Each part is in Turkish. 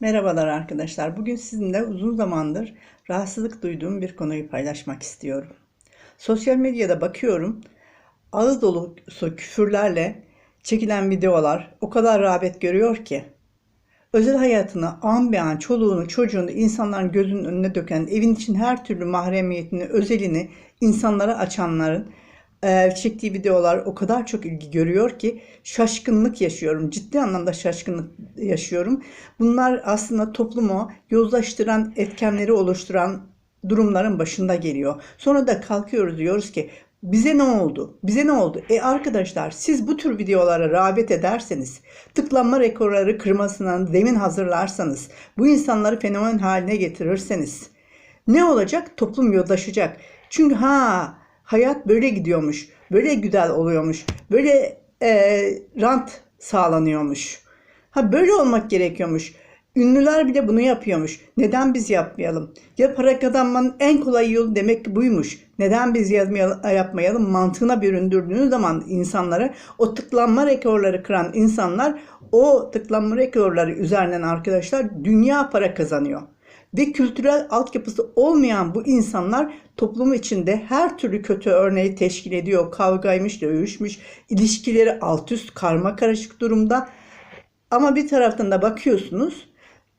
Merhabalar arkadaşlar. Bugün sizinle uzun zamandır rahatsızlık duyduğum bir konuyu paylaşmak istiyorum. Sosyal medyada bakıyorum. Ağız dolusu küfürlerle çekilen videolar o kadar rağbet görüyor ki. Özel hayatını an be an çoluğunu çocuğunu insanların gözünün önüne döken evin için her türlü mahremiyetini özelini insanlara açanların e, çektiği videolar o kadar çok ilgi görüyor ki şaşkınlık yaşıyorum. Ciddi anlamda şaşkınlık yaşıyorum. Bunlar aslında toplumu yozlaştıran etkenleri oluşturan durumların başında geliyor. Sonra da kalkıyoruz diyoruz ki bize ne oldu? Bize ne oldu? E arkadaşlar siz bu tür videolara rağbet ederseniz, tıklanma rekorları kırmasına zemin hazırlarsanız, bu insanları fenomen haline getirirseniz ne olacak? Toplum yozlaşacak. Çünkü ha hayat böyle gidiyormuş, böyle güzel oluyormuş, böyle e, rant sağlanıyormuş. Ha böyle olmak gerekiyormuş. Ünlüler bile bunu yapıyormuş. Neden biz yapmayalım? Ya para kazanmanın en kolay yolu demek ki buymuş. Neden biz yapmayalım? Mantığına büründürdüğünüz zaman insanları o tıklanma rekorları kıran insanlar o tıklanma rekorları üzerinden arkadaşlar dünya para kazanıyor. Ve kültürel altyapısı olmayan bu insanlar toplum içinde her türlü kötü örneği teşkil ediyor. Kavgaymış, dövüşmüş, ilişkileri alt üst karma karışık durumda. Ama bir taraftan da bakıyorsunuz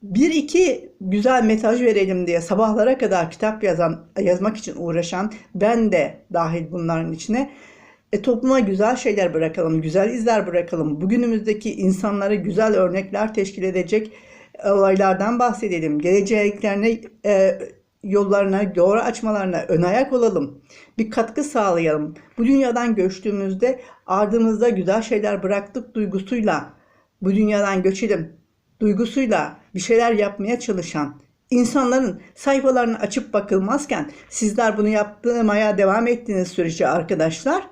bir iki güzel mesaj verelim diye sabahlara kadar kitap yazan yazmak için uğraşan ben de dahil bunların içine e, topluma güzel şeyler bırakalım, güzel izler bırakalım. Bugünümüzdeki insanlara güzel örnekler teşkil edecek olaylardan bahsedelim. Geleceklerine e, yollarına doğru açmalarına ön ayak olalım. Bir katkı sağlayalım. Bu dünyadan göçtüğümüzde ardımızda güzel şeyler bıraktık duygusuyla bu dünyadan göçelim duygusuyla bir şeyler yapmaya çalışan insanların sayfalarını açıp bakılmazken sizler bunu yapmaya devam ettiğiniz sürece arkadaşlar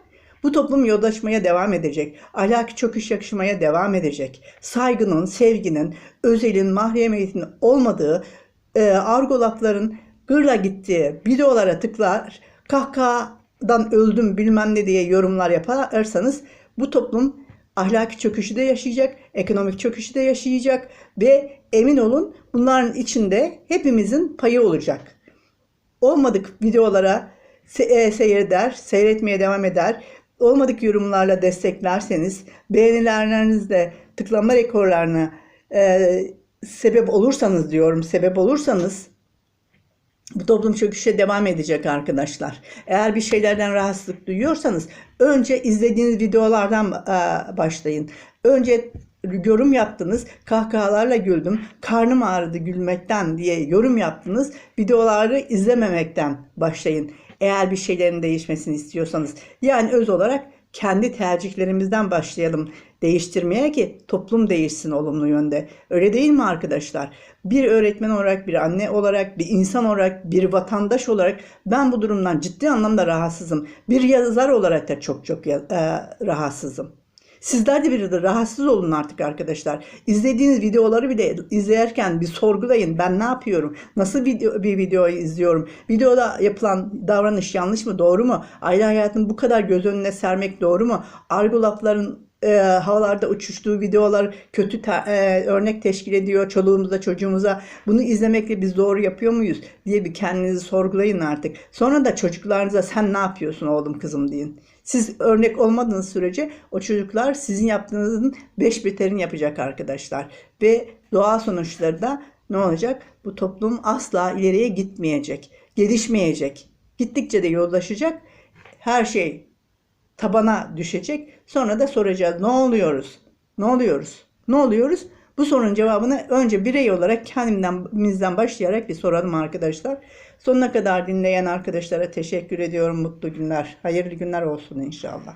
bu toplum yoldaşmaya devam edecek. Ahlaki çöküş yakışmaya devam edecek. Saygının, sevginin, özelin, mahremiyetin olmadığı, e, argo gırla gittiği videolara tıklar, kahkahadan öldüm bilmem ne diye yorumlar yaparsanız bu toplum ahlaki çöküşü de yaşayacak, ekonomik çöküşü de yaşayacak ve emin olun bunların içinde hepimizin payı olacak. Olmadık videolara se- seyreder, seyretmeye devam eder. Olmadık yorumlarla desteklerseniz, beğenilerinizle tıklama rekorlarına e, sebep olursanız diyorum, sebep olursanız bu toplum çöküşe devam edecek arkadaşlar. Eğer bir şeylerden rahatsızlık duyuyorsanız önce izlediğiniz videolardan e, başlayın. Önce yorum yaptınız, kahkahalarla güldüm, karnım ağrıdı gülmekten diye yorum yaptınız. Videoları izlememekten başlayın. Eğer bir şeylerin değişmesini istiyorsanız. Yani öz olarak kendi tercihlerimizden başlayalım değiştirmeye ki toplum değişsin olumlu yönde. Öyle değil mi arkadaşlar? Bir öğretmen olarak, bir anne olarak, bir insan olarak, bir vatandaş olarak ben bu durumdan ciddi anlamda rahatsızım. Bir yazar olarak da çok çok e, rahatsızım. Sizler de bir rahatsız olun artık arkadaşlar. İzlediğiniz videoları bile izlerken bir sorgulayın. Ben ne yapıyorum? Nasıl video, bir videoyu izliyorum? Videoda yapılan davranış yanlış mı? Doğru mu? Aile hayatını bu kadar göz önüne sermek doğru mu? Argo lafların e, havalarda uçuştuğu videolar kötü te, e, örnek teşkil ediyor çoluğumuza çocuğumuza. Bunu izlemekle biz doğru yapıyor muyuz diye bir kendinizi sorgulayın artık. Sonra da çocuklarınıza sen ne yapıyorsun oğlum kızım deyin. Siz örnek olmadığınız sürece o çocuklar sizin yaptığınızın beş beterini yapacak arkadaşlar. Ve doğal sonuçları da ne olacak? Bu toplum asla ileriye gitmeyecek, gelişmeyecek. Gittikçe de yollaşacak. Her şey tabana düşecek. Sonra da soracağız ne oluyoruz? Ne oluyoruz? Ne oluyoruz? Bu sorunun cevabını önce birey olarak kendimden başlayarak bir soralım arkadaşlar. Sonuna kadar dinleyen arkadaşlara teşekkür ediyorum. Mutlu günler, hayırlı günler olsun inşallah.